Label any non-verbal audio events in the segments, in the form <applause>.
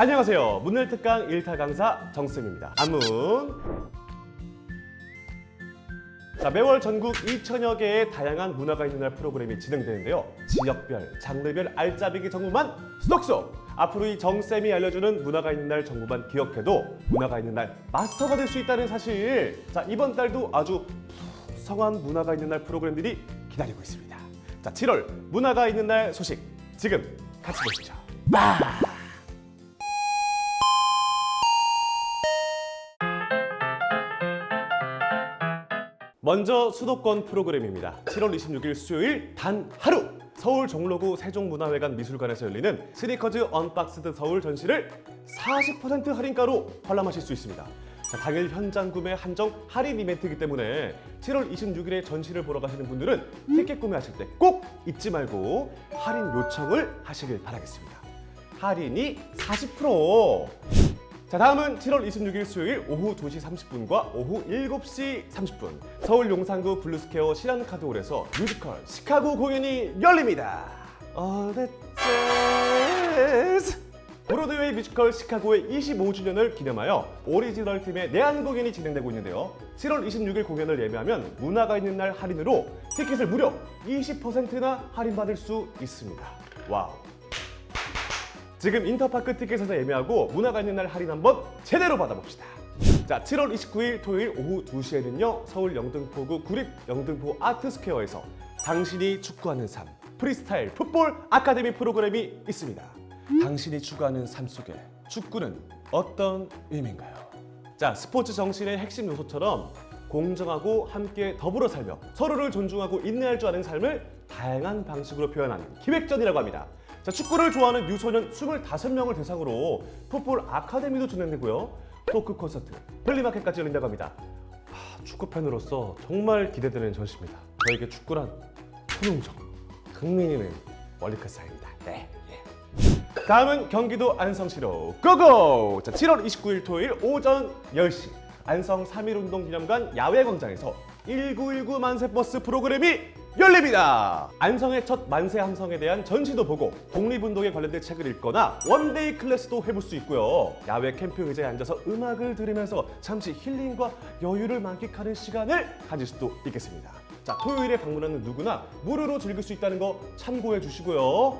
안녕하세요. 문늘특강 1타 강사 정쌤입니다. 안문. 자, 매월 전국 2천여 개의 다양한 문화가 있는 날 프로그램이 진행되는데요. 지역별, 장르별 알짜배기 정보만 쏙쏙! 앞으로 이 정쌤이 알려주는 문화가 있는 날 정보만 기억해도 문화가 있는 날 마스터가 될 수 있다는 사실. 자, 이번 달도 아주 성한 문화가 있는 날 프로그램들이 기다리고 있습니다. 자, 7월 문화가 있는 날 소식 지금 같이 보시죠. 먼저 수도권 프로그램입니다. 7월 26일 수요일 단 하루 서울 종로구 세종문화회관 미술관에서 열리는 스니커즈 언박스드 서울 전시를 40% 할인가로 관람하실 수 있습니다. 자, 당일 현장 구매 한정 할인 이벤트이기 때문에 7월 26일에 전시를 보러 가시는 분들은 티켓 구매하실 때 꼭 잊지 말고 할인 요청을 하시길 바라겠습니다. 할인이 40%! 자 다음은 7월 26일 수요일 오후 2시 30분과 오후 7시 30분 서울 용산구 블루스퀘어 실현카드홀에서 뮤지컬 시카고 공연이 열립니다. All that jazz. 브로드웨이 뮤지컬 시카고의 25주년을 기념하여 오리지널 팀의 내한 공연이 진행되고 있는데요. 7월 26일 공연을 예매하면 문화가 있는 날 할인으로 티켓을 무려 20%나 할인받을 수 있습니다. 와우. 지금 인터파크 티켓에서 예매하고 문화가 있는 날 할인 한번 제대로 받아봅시다. 자, 7월 29일 토요일 오후 2시에는요. 서울 영등포구 구립 영등포 아트스퀘어에서 당신이 축구하는 삶 프리스타일 풋볼 아카데미 프로그램이 있습니다. 당신이 추구하는 삶 속에 축구는 어떤 의미인가요? 자, 스포츠 정신의 핵심 요소처럼 공정하고 함께 더불어 살며 서로를 존중하고 인내할 줄 아는 삶을 다양한 방식으로 표현하는 기획전이라고 합니다. 자, 축구를 좋아하는 유소년 25명을 대상으로 풋볼 아카데미도 진행되고요. 토크 콘서트, 플리마켓까지 열린다고 합니다. 하, 축구 팬으로서 정말 기대되는 전시입니다. 저에게 축구란 손흥정, 흥민이는 월드클래스입니다. 네. 예. 다음은 경기도 안성시로 고고! 자, 7월 29일 토요일 오전 10시 안성 3.1운동기념관 야외광장에서 1919 만세버스 프로그램이 열립니다. 안성의 첫 만세 함성에 대한 전시도 보고 독립운동에 관련된 책을 읽거나 원데이 클래스도 해볼 수 있고요. 야외 캠핑 의자에 앉아서 음악을 들으면서 잠시 힐링과 여유를 만끽하는 시간을 가질 수도 있겠습니다. 자, 토요일에 방문하는 누구나 무료로 즐길 수 있다는 거 참고해 주시고요.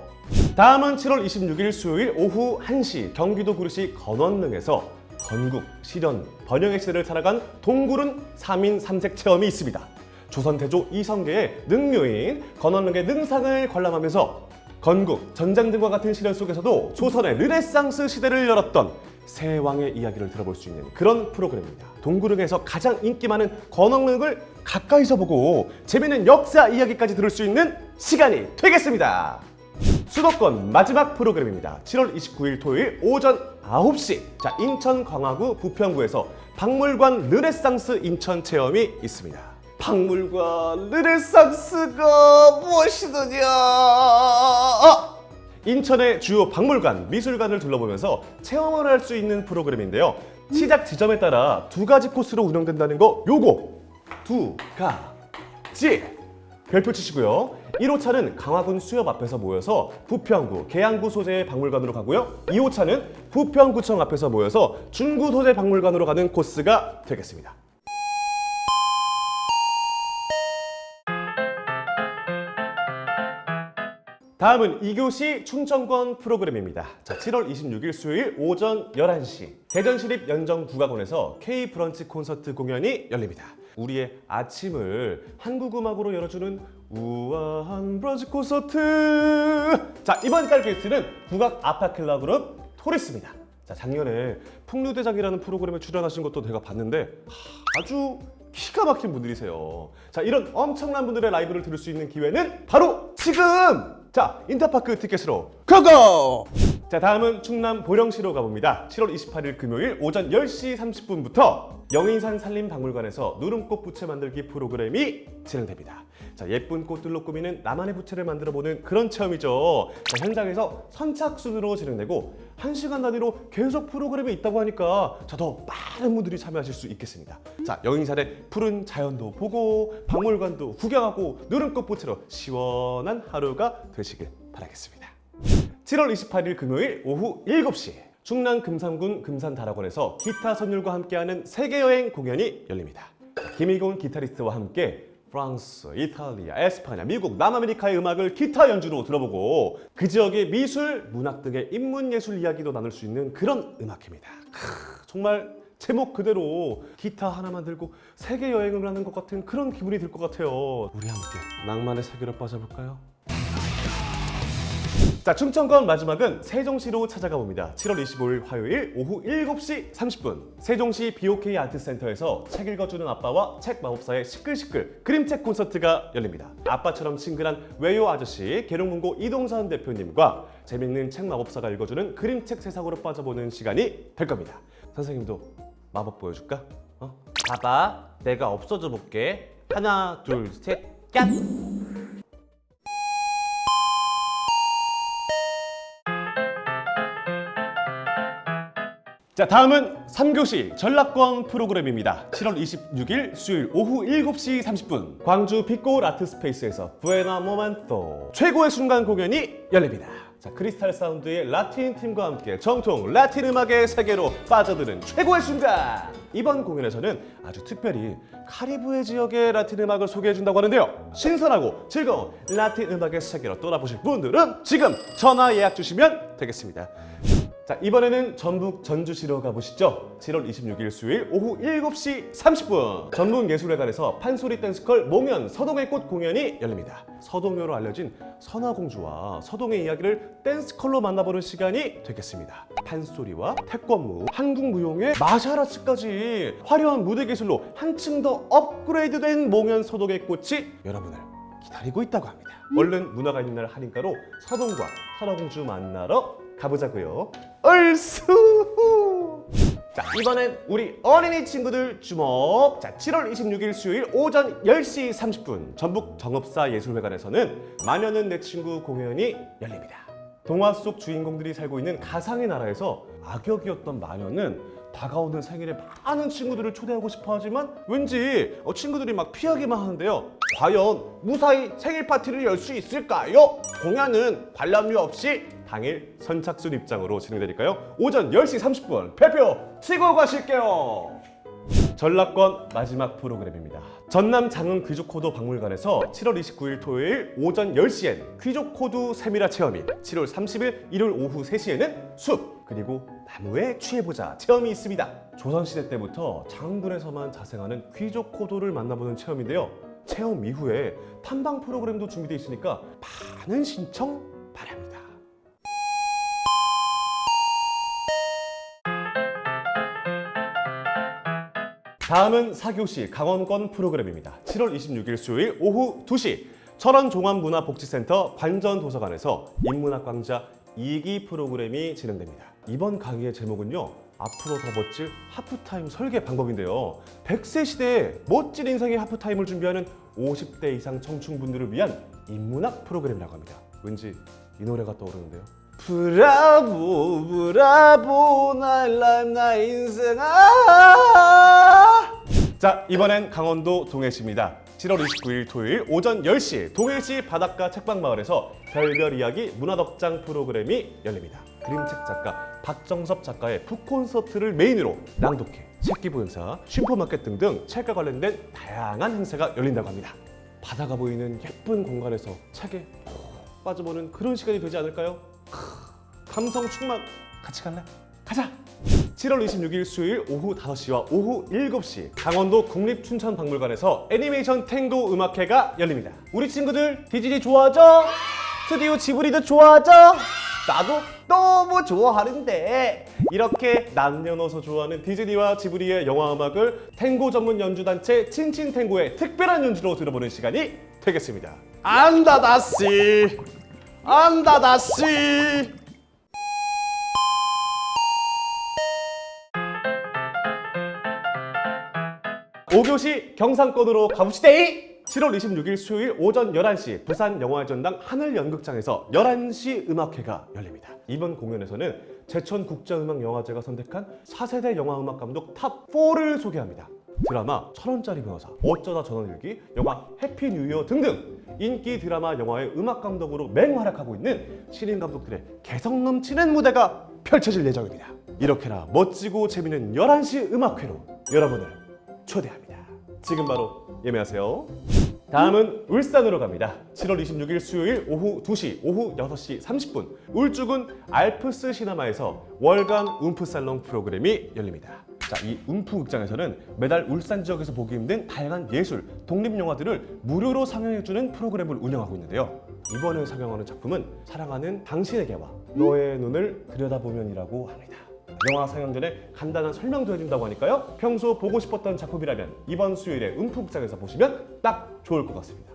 다음은 7월 26일 수요일 오후 1시 경기도 구리시 건원릉에서 건국, 실현, 번영의 시대를 살아간 동굴은 3인 3색 체험이 있습니다. 조선 태조 이성계의 능묘인 건원릉의 능상을 관람하면서 건국, 전장 등과 같은 시련 속에서도 조선의 르네상스 시대를 열었던 세 왕의 이야기를 들어볼 수 있는 그런 프로그램입니다. 동구릉에서 가장 인기 많은 건원릉을 가까이서 보고 재미있는 역사 이야기까지 들을 수 있는 시간이 되겠습니다. 수도권 마지막 프로그램입니다. 7월 29일 토요일 오전 9시. 자, 인천 광화구 부평구에서 박물관 르네상스 인천 체험이 있습니다. 박물관 르네상스가 무엇이더냐? 아! 인천의 주요 박물관, 미술관을 둘러보면서 체험을 할 수 있는 프로그램인데요. 시작 지점에 따라 두 가지 코스로 운영된다는 거 요거 두 가지 별표 치시고요. 1호차는 강화군 수협 앞에서 모여서 부평구, 계양구 소재의 박물관으로 가고요. 2호차는 부평구청 앞에서 모여서 중구 소재 박물관으로 가는 코스가 되겠습니다. 다음은 2교시 충청권 프로그램입니다. 자, 7월 26일 수요일 오전 11시 대전시립 연정국악원에서 K 브런치 콘서트 공연이 열립니다. 우리의 아침을 한국 음악으로 열어주는 우아한 브런치 콘서트. 자, 이번 달 게스트는 국악 아파킬라 그룹 토리스입니다. 자, 작년에 풍류대장이라는 프로그램에 출연하신 것도 제가 봤는데 하, 아주 기가 막힌 분들이세요. 자, 이런 엄청난 분들의 라이브를 들을 수 있는 기회는 바로 지금! 자, 인터파크 티켓으로 고고! 자, 다음은 충남 보령시로 가봅니다. 7월 28일 금요일 오전 10시 30분부터 영인산 산림박물관에서 누름꽃 부채 만들기 프로그램이 진행됩니다. 자, 예쁜 꽃들로 꾸미는 나만의 부채를 만들어 보는 그런 체험이죠. 자, 현장에서 선착순으로 진행되고 1시간 단위로 계속 프로그램이 있다고 하니까 자, 더 많은 분들이 참여하실 수 있겠습니다. 자, 영인산의 푸른 자연도 보고 박물관도 구경하고 누름꽃 부채로 시원한 하루가 되시길 바라겠습니다. 7월 28일 금요일 오후 7시 충남 금산군 금산다락원에서 기타 선율과 함께하는 세계여행 공연이 열립니다. 김희곤 기타리스트와 함께 프랑스, 이탈리아, 에스파냐, 미국, 남아메리카의 음악을 기타 연주로 들어보고 그 지역의 미술, 문학 등의 인문예술 이야기도 나눌 수 있는 그런 음악회입니다. 크, 정말 제목 그대로 기타 하나만 들고 세계 여행을 하는 것 같은 그런 기분이 들 것 같아요. 우리 함께 낭만의 세계로 빠져볼까요? 자, 충청권 마지막은 세종시로 찾아가 봅니다. 7월 25일 화요일 오후 7시 30분 세종시 BOK 아트센터에서 책 읽어주는 아빠와 책 마법사의 시끌시끌 그림책 콘서트가 열립니다. 아빠처럼 친근한 외요 아저씨 계룡문고 이동선 대표님과 재밌는 책 마법사가 읽어주는 그림책 세상으로 빠져보는 시간이 될 겁니다. 선생님도 마법 보여줄까? 어? 봐봐, 내가 없어져 볼게. 하나, 둘, 셋, 짠! 자 다음은 3교시 전락권 프로그램입니다. 7월 26일 수요일 오후 7시 30분 광주 빛고울 아트스페이스에서 부에나 모멘토. 최고의 순간 공연이 열립니다. 자 크리스탈 사운드의 라틴 팀과 함께 정통 라틴 음악의 세계로 빠져드는 최고의 순간! 이번 공연에서는 아주 특별히 카리브해 지역의 라틴 음악을 소개해준다고 하는데요. 신선하고 즐거운 라틴 음악의 세계로 떠나보실 분들은 지금 전화 예약 주시면 되겠습니다 자 이번에는 전북 전주시로 가보시죠. 7월 26일 수요일 오후 7시 30분. 전북예술회관에서 판소리 댄스컬 몽연 서동의 꽃 공연이 열립니다. 서동요로 알려진 선화공주와 서동의 이야기를 댄스컬로 만나보는 시간이 되겠습니다. 판소리와 태권무, 한국무용의 마샤라스까지 화려한 무대 기술로 한층 더 업그레이드된 몽연 서동의 꽃이 여러분을 기다리고 있다고 합니다. 얼른 문화가 있는 날 할인가로 서동과 선화공주 만나러 가보자고요. 얼쑤! 자 이번엔 우리 어린이 친구들 주목! 자 7월 26일 수요일 오전 10시 30분 전북 정읍사 예술회관에서는 마녀는 내 친구 공연이 열립니다. 동화 속 주인공들이 살고 있는 가상의 나라에서 악역이었던 마녀는 다가오는 생일에 많은 친구들을 초대하고 싶어 하지만 왠지 어, 친구들이 막 피하기만 하는데요. 과연 무사히 생일 파티를 열 수 있을까요? 공연은 관람료 없이 당일 선착순 입장으로 진행되니까요. 오전 10시 30분 발표 치고 가실게요. 전락권 마지막 프로그램입니다. 전남 장흥 귀족코드 박물관에서 7월 29일 토요일 오전 10시엔 귀족코드 세미라 체험이 7월 30일 일요일 오후 3시에는 숲 그리고 나무에 취해보자 체험이 있습니다. 조선시대 때부터 장군에서만 자생하는 귀족코드를 만나보는 체험인데요. 체험 이후에 탐방 프로그램도 준비되어 있으니까 많은 신청 바랍니다. 다음은 4교시 강원권 프로그램입니다. 7월 26일 수요일 오후 2시 철원 종합문화복지센터 관전도서관에서 인문학 강좌 2기 프로그램이 진행됩니다. 이번 강의의 제목은요. 앞으로 더 멋질 하프타임 설계 방법인데요. 100세 시대에 멋진 인생의 하프타임을 준비하는 50대 이상 청춘분들을 위한 인문학 프로그램이라고 합니다. 왠지 이 노래가 떠오르는데요. 브라보 브라보 나의 라임 나의 인생 아 자 이번엔 강원도 동해시입니다 7월 29일 토요일 오전 10시 동해시 바닷가 책방마을에서 별별 이야기 문화덕장 프로그램이 열립니다 그림책 작가 박정섭 작가의 북콘서트를 메인으로 낭독회, 책기부 행사, 슈퍼마켓 등등 책과 관련된 다양한 행사가 열린다고 합니다 바다가 보이는 예쁜 공간에서 책에 푹 빠져보는 그런 시간이 되지 않을까요? 감성 충만 같이 갈래? 가자! 7월 26일 수요일 오후 5시와 오후 7시 강원도 국립춘천박물관에서 애니메이션 탱고 음악회가 열립니다. 우리 친구들 디즈니 좋아하죠? 스튜디오 지브리도 좋아하죠? 나도 너무 좋아하는데 이렇게 남녀노소 좋아하는 디즈니와 지브리의 영화 음악을 탱고 전문 연주단체 친친탱고의 특별한 연주로 들어보는 시간이 되겠습니다. 안다다씨! 안다다씨! 5교시 경상권으로 가봅시다. 7월 26일 수요일 오전 11시 부산 영화전당 하늘연극장에서 11시 음악회가 열립니다. 이번 공연에서는 제천국제음악영화제가 선택한 4세대 영화음악 감독 탑4를 소개합니다. 드라마 천원짜리 변호사, 어쩌다 전원일기, 영화 해피 뉴이어 등등 인기 드라마 영화의 음악 감독으로 맹활약하고 있는 신인 감독들의 개성 넘치는 무대가 펼쳐질 예정입니다. 이렇게나 멋지고 재밌는 11시 음악회로 여러분을 초대합니다. 지금 바로 예매하세요. 다음은 울산으로 갑니다. 7월 26일 수요일 오후 2시, 오후 6시 30분 울주군 알프스 시네마에서 월간 움프 살롱 프로그램이 열립니다. 자, 이 움프 극장에서는 매달 울산 지역에서 보기 힘든 다양한 예술, 독립 영화들을 무료로 상영해주는 프로그램을 운영하고 있는데요. 이번에 상영하는 작품은 사랑하는 당신에게와 너의 눈을 들여다보면이라고 합니다. 영화 상영 전에 간단한 설명도 해준다고 하니까요. 평소 보고 싶었던 작품이라면 이번 수요일에 음프극장에서 보시면 딱 좋을 것 같습니다.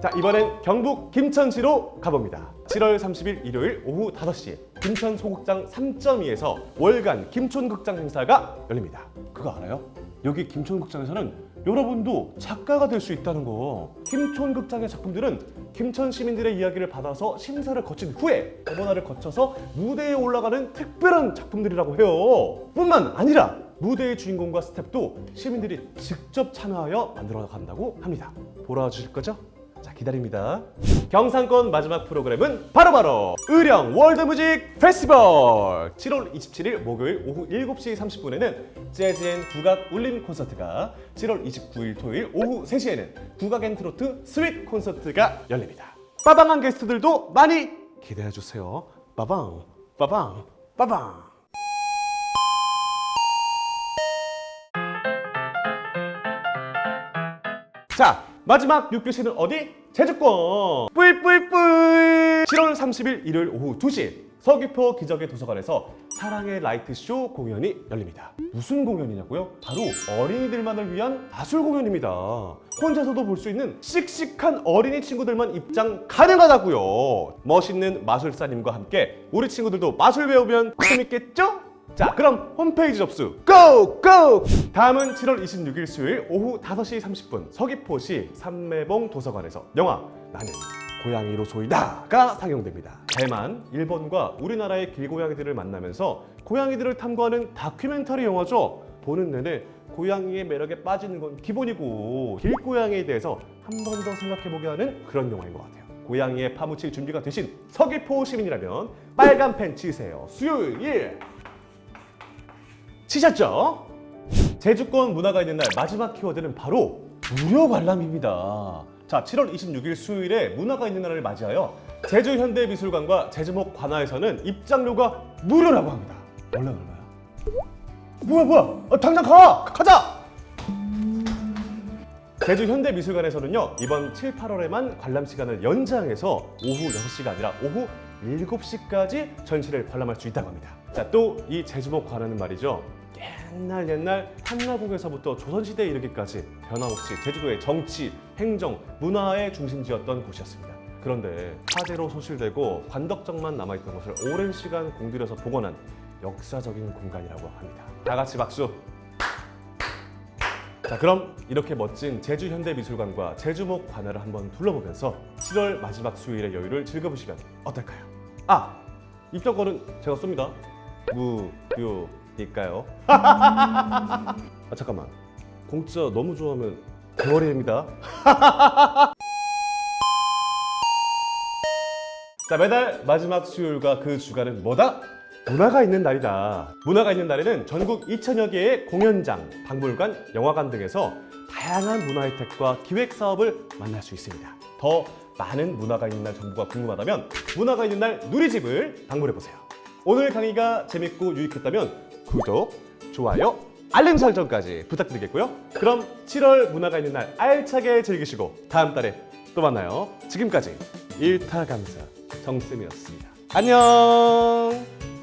자 이번엔 경북 김천시로 가봅니다. 7월 30일 일요일 오후 5시 김천 소극장 3.2에서 월간 김촌극장 행사가 열립니다. 그거 알아요? 여기 김촌극장에서는 여러분도 작가가 될 수 있다는 거. 김촌 극장의 작품들은 김천 시민들의 이야기를 받아서 심사를 거친 후에 대본화를 거쳐서 무대에 올라가는 특별한 작품들이라고 해요. 뿐만 아니라 무대의 주인공과 스텝도 시민들이 직접 참여하여 만들어 간다고 합니다. 보러 주실 거죠? 자 기다립니다. 경상권 마지막 프로그램은 바로 바로 의령 월드뮤직 페스티벌 7월 27일 목요일 오후 7시 30분에는 재즈앤 국악 울림 콘서트가 7월 29일 토요일 오후 3시에는 국악 앤 트로트 스윗 콘서트가 열립니다. 빠방한 게스트들도 많이 기대해 주세요. 빠방 빠방 빠방 자 마지막 6교시는 어디? 제주권 뿌이뿌이뿌이 7월 30일 일요일 오후 2시 서귀포 기적의 도서관에서 사랑의 라이트쇼 공연이 열립니다 무슨 공연이냐고요? 바로 어린이들만을 위한 마술 공연입니다 혼자서도 볼 수 있는 씩씩한 어린이 친구들만 입장 가능하다고요 멋있는 마술사님과 함께 우리 친구들도 마술 배우면 재밌겠죠? 자 그럼 홈페이지 접수. 고! 고! 다음은 7월 26일 수요일 오후 5시 30분 서귀포시 삼매봉 도서관에서 영화 나는 고양이로 소이다가 상영됩니다. 대만, 일본과 우리나라의 길고양이들을 만나면서 고양이들을 탐구하는 다큐멘터리 영화죠. 보는 내내 고양이의 매력에 빠지는 건 기본이고 길고양이에 대해서 한 번 더 생각해보게 하는 그런 영화인 것 같아요. 고양이에 파묻힐 준비가 되신 서귀포 시민이라면 빨간 펜 치세요. 수요일 치셨죠? 제주권 문화가 있는 날 마지막 키워드는 바로 무료 관람입니다. 자, 7월 26일 수요일에 문화가 있는 날을 맞이하여 제주 현대미술관과 제주목 관아에서는 입장료가 무료라고 합니다. 원래 얼마야? 뭐야 뭐야? 어, 당장 가! 가자! 제주 현대미술관에서는요 이번 7, 8월에만 관람 시간을 연장해서 오후 6시가 아니라 오후 7시까지 전시를 관람할 수 있다고 합니다. 자, 또 이 제주목 관아는 말이죠. 옛날 옛날 한라국에서부터 조선시대에 이르기까지 변함없이 제주도의 정치, 행정, 문화의 중심지였던 곳이었습니다. 그런데 화재로 소실되고 관덕정만 남아있던 것을 오랜 시간 공들여서 복원한 역사적인 공간이라고 합니다. 다 같이 박수! 자 그럼 이렇게 멋진 제주 현대미술관과 제주목 관아를 한번 둘러보면서 7월 마지막 수요일의 여유를 즐겨보시면 어떨까요? 아 입장권은 제가 쏩니다. 무료니까요. <laughs> 아 잠깐만 공짜 너무 좋아하면 대월입니다. <laughs> 자 매달 마지막 수요일과 그 주간은 뭐다? 문화가 있는 날이다. 문화가 있는 날에는 전국 2천여 개의 공연장, 박물관, 영화관 등에서 다양한 문화 혜택과 기획 사업을 만날 수 있습니다. 더 많은 문화가 있는 날 정보가 궁금하다면 문화가 있는 날 누리집을 방문해 보세요. 오늘 강의가 재밌고 유익했다면 구독, 좋아요, 알림 설정까지 부탁드리겠고요. 그럼 7월 문화가 있는 날 알차게 즐기시고 다음 달에 또 만나요. 지금까지 일타 강사 정쌤이었습니다. 안녕.